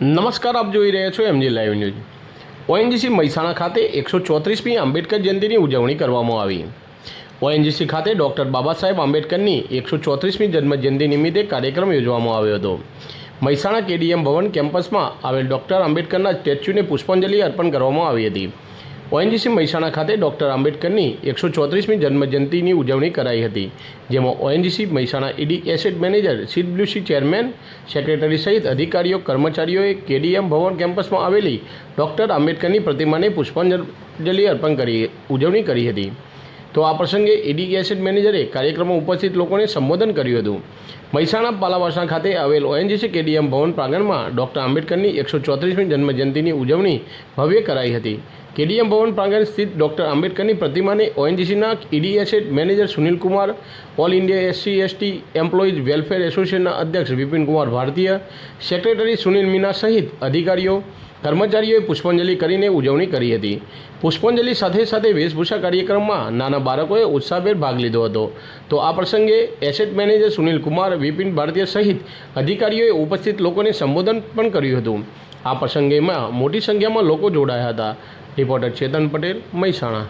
નમસ્કાર, આપ જોઈ રહ્યા છો MG live news ONGC Mehsana ખાતે એકસો ચોત્રીસમી આંબેડકર જયંતિની ઉજવણી કરવામાં આવી. ઓએનજીસી ખાતે ડૉક્ટર બાબા સાહેબ આંબેડકરની એકસો ચોત્રીસમી જન્મજયંતિ નિમિત્તે કાર્યક્રમ યોજવામાં આવ્યો હતો. મહેસાણા કેડીએમ ભવન કેમ્પસમાં આવેલ ડૉક્ટર આંબેડકરના સ્ટેચ્યુને પુષ્પાંજલિ અર્પણ કરવામાં આવી હતી. ઓએનજીસી મહેસાણા ખાતે ડૉક્ટર આંબેડકરની એકસો ચોત્રીસમી જન્મજયંતિની ઉજવણી કરાઈ હતી, જેમાં ONGC Mehsana ED asset manager, CWC chairman, secretary સહિત અધિકારીઓ, કર્મચારીઓએ કેડીએમ ભવન કેમ્પસમાં આવેલી ડૉક્ટર આંબેડકરની પ્રતિમાને પુષ્પાંજલિ અર્પણ કરી, ઉજવણી કરી હતી. તો આ પ્રસંગે ઈડી એસેટ મેનેજરે કાર્યક્રમમાં ઉપસ્થિત લોકોને સંબોધન કર્યું હતું. મહેસાણા પાલાવાસણા ખાતે આવેલ ઓએનજીસી કેડીએમ ભવન પ્રાંગણમાં ડૉક્ટર આંબેડકરની એકસો ચોત્રીસમી જન્મજયંતિની ઉજવણી ભવ્ય કરાઈ હતી. કેડીએમ ભવન પ્રાંગણ સ્થિત ડોક્ટર આંબેડકરની પ્રતિમાને ઓએનજીસીના ED asset manager Sunil Kumar, all India SC ST employees welfare એસોસિએશનના અધ્યક્ષ વિપિન કુમાર ભારતીય, સેક્રેટરી સુનિલ મીના સહિત અધિકારીઓ, કર્મચારીઓએ પુષ્પાંજલિ કરીને ઉજવણી કરી હતી. પુષ્પાંજલિ સાથે સાથે વેશભૂષા કાર્યક્રમમાં નાના બાળકોએ ઉત્સાહભેર ભાગ લીધો હતો. તો આ પ્રસંગે એસેટ મેનેજર સુનિલ કુમાર, વિપિન ભારતીય સહિત અધિકારીઓએ ઉપસ્થિત લોકોને સંબોધન પણ કર્યું હતું. આ પ્રસંગેમાં મોટી સંખ્યામાં લોકો જોડાયા હતા. રિપોર્ટર ચેતન પટેલ મહેસાણા.